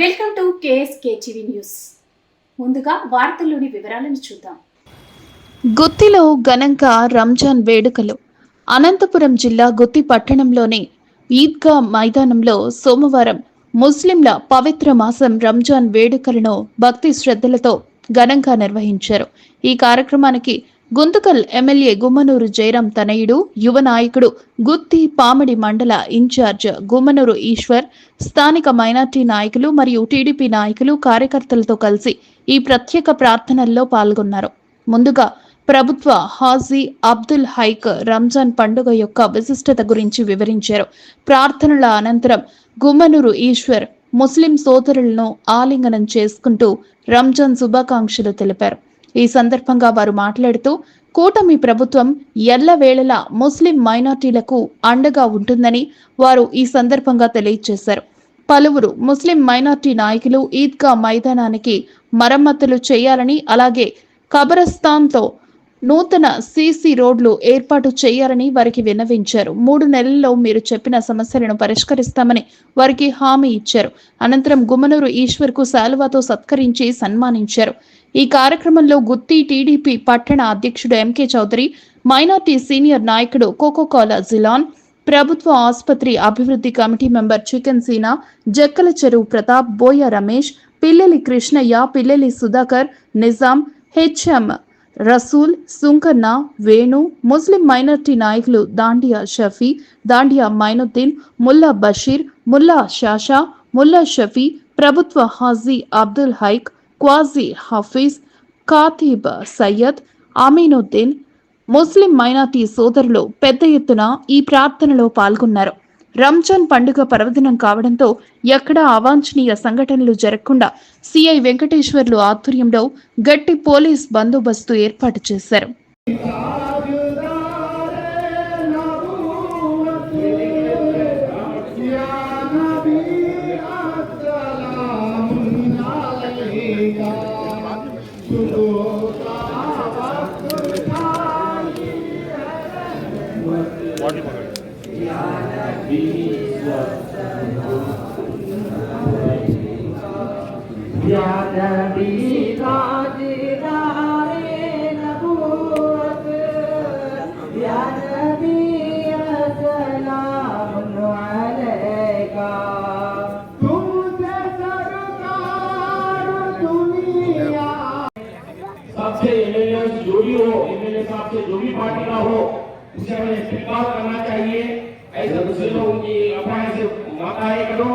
Welcome to KSK TV news. ముందుగా వార్తల్లోని వివరాలను చూద్దాం. గుత్తిలో ఘనంగా రంజాన్ వేడుకలు. అనంతపురం జిల్లా గుత్తి పట్టణంలోని ఈద్గా మైదానంలో సోమవారం ముస్లింల పవిత్ర మాసం రంజాన్ వేడుకలను భక్తి శ్రద్ధలతో ఘనంగా నిర్వహించారు. ఈ కార్యక్రమానికి గుంతకల్ ఎమ్మెల్యే గుమ్మనూరు జయరాం తనయుడు యువ నాయకుడు గుత్తి పామడి మండల ఇన్ఛార్జ్ గుమ్మనూరు ఈశ్వర్ స్థానిక మైనార్టీ నాయకులు మరియు టీడీపీ నాయకులు కార్యకర్తలతో కలిసి ఈ ప్రత్యేక ప్రార్థనల్లో పాల్గొన్నారు. ముందుగా ప్రభుత్వ హాజీ అబ్దుల్ హైక్ రంజాన్ పండుగ యొక్క విశిష్టత గురించి వివరించారు. ప్రార్థనల అనంతరం గుమ్మనూరు ఈశ్వర్ ముస్లిం సోదరులను ఆలింగనం చేసుకుంటూ రంజాన్ శుభాకాంక్షలు తెలిపారు. ఈ సందర్భంగా వారు మాట్లాడుతూ కూటమి ప్రభుత్వం ఎల్లవేళలా ముస్లిం మైనార్టీలకు అండగా ఉంటుందని వారు ఈ సందర్భంగా తెలియజేశారు. పలువురు ముస్లిం మైనార్టీ నాయకులు ఈద్గా మైదానానికి మరమ్మతులు చేయాలని అలాగే కబరస్థాన్తో నూతన సీసీ రోడ్లు ఏర్పాటు చేయాలని వారికి విన్నవించారు. మూడు నెలల్లో మీరు చెప్పిన సమస్యలను పరిష్కరిస్తామని వారికి హామీ ఇచ్చారు. అనంతరం గుమ్మనూరు ఈశ్వర్కు శాలువాతో సత్కరించి సన్మానించారు. ఈ కార్యక్రమంలో గుత్తి టీడీపీ పట్టణ అధ్యక్షుడు ఎంకే చౌదరి మైనార్టీ సీనియర్ నాయకుడు కోకోకోలా జిలాన్ ప్రభుత్వ ఆసుపత్రి అభివృద్ధి committee member chicken Seena Jakkala Cheruvu Pratap Boya Ramesh Pilleli Krishnaiah Pilleli Sudhakar Nizam HM Rasool Sunkanna Venu ముస్లిం మైనార్టీ నాయకులు దాండియా షఫీ దాండియా మైనుద్దీన్ ముల్లా బషీర్ ముల్లా షాషా ముల్లా షఫీ ప్రభుత్వ హాజీ అబ్దుల్ హైక్ క్వాజీ హఫీజ్ ఖాతీబ్ సయ్యద్ అమీనుద్దీన్ ముస్లిం మైనార్టీ సోదరులు పెద్ద ఎత్తున ఈ ప్రార్థనలో పాల్గొన్నారు. రంజాన్ పండుగ పర్వదినం కావడంతో ఎక్కడా అవాంఛనీయ సంఘటనలు జరగకుండా సిఐ వెంకటేశ్వర్లు ఆధ్వర్యంలో గట్టి పోలీస్ బందోబస్తు ఏర్పాటు చేశారు. साहब से जो भी पार्टी का हो उसे हमें स्वीकार करना चाहिए ऐसे दूसरे लोगों की अफवाह से माता करो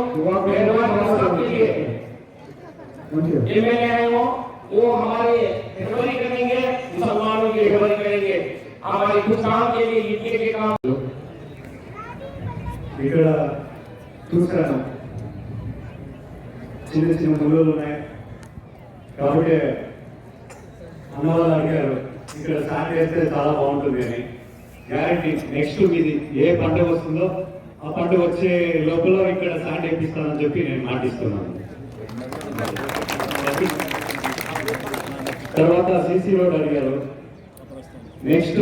पहलवान सबके लिए एमएलए है वो वो हमारे हेफाजत करेंगे मुसलमानों की हेफाजत करेंगे हमारे कुछ काम के लिए ईद के काम ఇక్కడ చూశాను చిన్న చిన్న ముళ్ళు ఉన్నాయి కాబట్టి అన్న వాళ్ళు అడిగారు ఇక్కడ స్టార్ట్ చేస్తే చాలా బాగుంటుంది అని గ్యారంటీ నెక్స్ట్ మీది ఏ పండుగ వస్తుందో ఆ పండుగ వచ్చే లోపల ఇక్కడ స్టార్ట్ చేపిస్తానని చెప్పి నేను మాటిస్తున్నాను తర్వాత సీసీ రోడ్ అడిగారు. నెక్స్ట్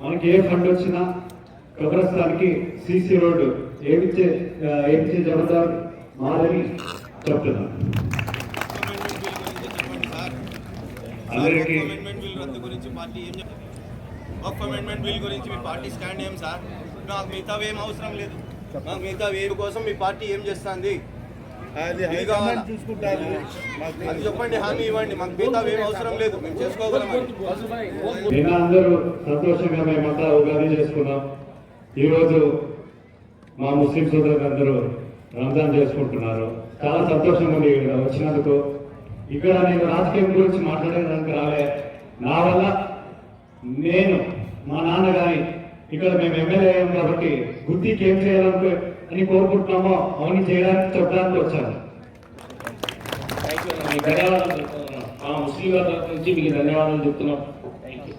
మనకి ఏ ఫండ్ వచ్చినా కబ్రస్థానికి సీసీ రోడ్డు ఏమిచ్చే ఏమిచ్చే జవాబారు మాదని చెప్తున్నాను అందరికీ అమెండ్మెంట్ బిల్ గురించి పార్టీ ఏం చెప్తుంది వక్ఫ్ అమెండ్మెంట్ బిల్ గురించి మీ పార్టీ స్టాండ్ ఏం సార్. నాకు మిగతా ఏం అవసరం లేదు. నాకు మిగతా వేరు కోసం మీ పార్టీ ఏం చేస్తుంది? అది? హైకమాండ్ చూసుకుంటారు. అది చెప్పండి హామీ ఇవ్వండి. మాకు మిగతా ఏం అవసరం లేదు. మేము చేసుకోగలమని నిన్న అందరూ సంతోషంగా మేమంతా ఉగాది చేసుకున్నాం. ఈరోజు మా ముస్లిం సోదరులు అందరూ రంజాన్ చేసుకుంటున్నారు. చాలా సంతోషంగా ఉంది ఇక్కడ వచ్చినందుకు. ఇక్కడ నేను రాజకీయం గురించి మాట్లాడడానికి రాలే. నా వల్ల నేను మా నాన్న కానీ ఇక్కడ మేము ఎమ్మెల్యే అయ్యాం కాబట్టి గుర్తికి ఏం చేయాలను అని కోరుకుంటున్నామో అవన్నీ చేయడానికి చెప్పడానికి వచ్చాను మీకు ధన్యవాదాలు మా ముస్లిం నుంచి మీకు ధన్యవాదాలు చెప్తున్నాం. Thank you